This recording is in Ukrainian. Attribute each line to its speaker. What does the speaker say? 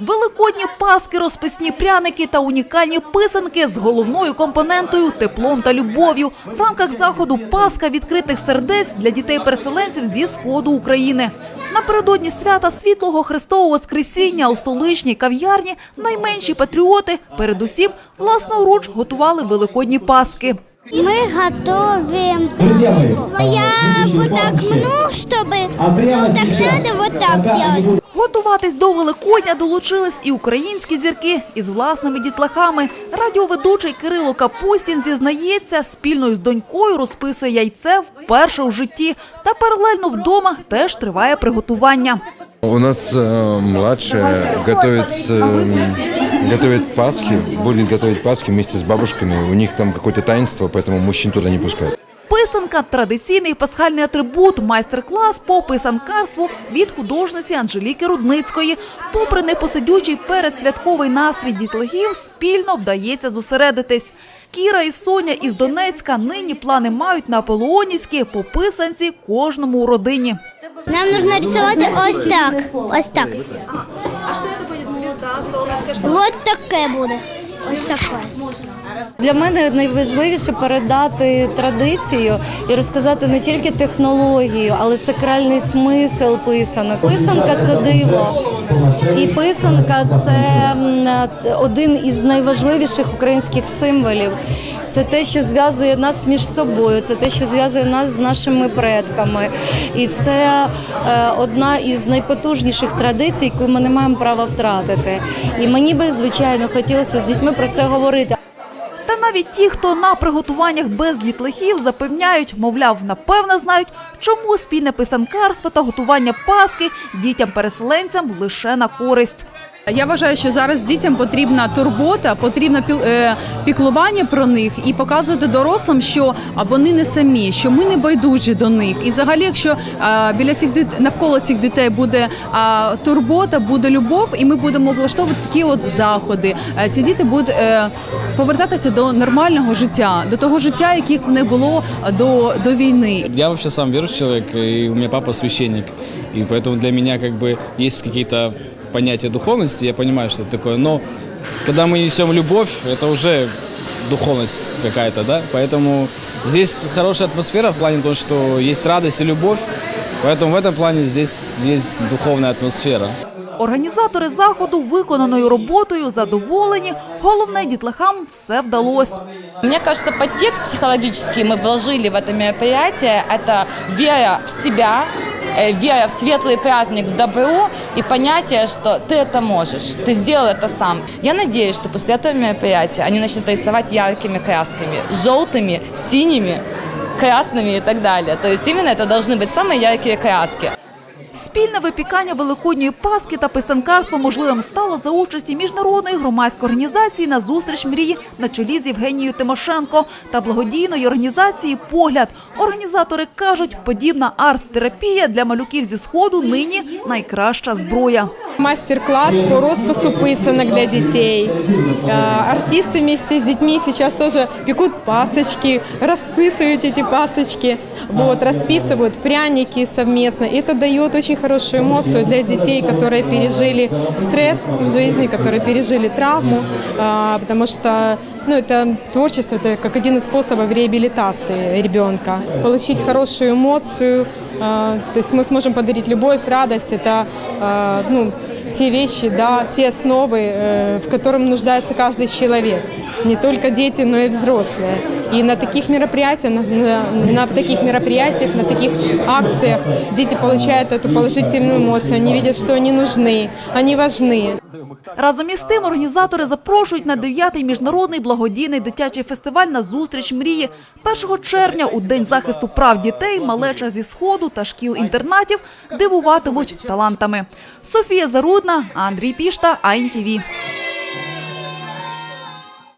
Speaker 1: Великодні паски, розписні пряники та унікальні писанки з головною компонентою теплом та любов'ю. В рамках заходу Пасха відкритих сердець для дітей-переселенців зі сходу України. Напередодні свята світлого Христового Воскресіння у столичній кав'ярні найменші патріоти передусім власноруч готували великодні паски.
Speaker 2: Мы готовим. Я вот так мну, чтобы ну, так надо вот так делать.
Speaker 1: Готуватись до Великодня долучились і українські зірки із власними дітлахами. Радіоведучий Кирило Капустін зізнається, спільно з донькою розписує яйце вперше у житті. Та паралельно вдома теж триває приготування.
Speaker 3: У нас э, младшая готовит, э, готовит Пасхи, будет готовить Пасхи вместе с бабушками. У них там какое-то таинство, поэтому мужчин туда не пускают.
Speaker 1: Писанка традиційний пасхальний атрибут, майстер-клас по писанкарству від художниці Анжеліки Рудницької. Попри непосидючий передсвятковий настрій дітлахів, спільно вдається зосередитись. Кіра і Соня із Донецька нині плани мають на Аполлонівські по писанці кожному у родині.
Speaker 2: Нам нужно рисовать ось так. Ось так.
Speaker 1: А що це буде звізда, сонечко?
Speaker 2: Вот таке буде. Ось таке.
Speaker 4: Для мене найважливіше передати традицію і розказати не тільки технологію, але сакральний смисл писанок. Писанка це диво. І писанка це один із найважливіших українських символів. Це те, що зв'язує нас між собою, це те, що зв'язує нас з нашими предками. І це е, одна із найпотужніших традицій, яку ми не маємо права втратити. І мені би, звичайно, хотілося з дітьми про це говорити.
Speaker 1: Навіть ті, хто на приготуваннях без дітлахів, запевняють, мовляв, напевне знають, чому спільне писанкарство та готування паски дітям-переселенцям лише на користь.
Speaker 5: Я вважаю, що зараз дітям потрібна турбота, потрібно е, піклування про них і показувати дорослим, що вони не самі, що ми не байдужі до них. І взагалі, якщо біля цих навколо цих дітей буде турбота, буде любов, і ми будемо влаштовувати такі от заходи. е, Ці діти будуть е, повертатися до нормального життя, до того життя, яких них було до, до війни.
Speaker 6: Я вообще сам верующий человек, и у меня папа священник. И поэтому для меня как бы есть какие-то понятия духовности, я понимаю, что это такое. Но когда мы несем любовь, это уже духовность какая-то, да? Поэтому здесь хорошая атмосфера в плане того, что есть радость и любовь. Поэтому в этом плане здесь есть духовная атмосфера.
Speaker 1: Організатори заходу виконаною роботою задоволені. Головне, дітлахам все вдалося.
Speaker 7: Мне кажется, подтекст психологический мы вложили в это мероприятие. Это вера в себя, э, вера в светлый праздник, в добро и понятие, что ты это можешь, ты сделал это сам. Я надеюсь, что после этого мероприятия они начнут рисовать яркими красками, желтыми, синими, красными и так далее. То есть именно это должны быть самые яркие краски.
Speaker 1: Спільне випікання великодньої паски та писанкарство можливим стало за участі міжнародної громадської організації на зустріч мрії на чолі з Євгенією Тимошенко та благодійної організації Погляд. Організатори кажуть, подібна арт-терапія для малюків зі сходу нині найкраща зброя.
Speaker 8: Мастер-класс по распису писанок для детей. Э, Артисты вместе с детьми сейчас тоже пекут пасочки, расписывают эти пасочки, вот, расписывают пряники совместно. Это дает очень хорошую эмоцию для детей, которые пережили стресс в жизни, которые пережили травму, а, потому что ну, это творчество, это как один из способов реабилитации ребенка. Получить хорошую эмоцию, а, то есть мы сможем подарить любовь, радость, это ну, те вещи, да, те основы, э, в котором нуждается каждый человек. Не только дети, но и взрослые. И на таких мероприятиях, на, на- на таких мероприятиях, на таких акциях дети получают эту положительную эмоцию. Они видят, что они нужны, они важны.
Speaker 1: Разом із тим організатори запрошують на 9-й міжнародний благодійний дитячий фестиваль на зустріч мрії. 1 червня у День захисту прав дітей малеча зі сходу та шкіл-інтернатів дивуватимуть талантами. Софія Зарудна, Андрій Пішта, АНТВ.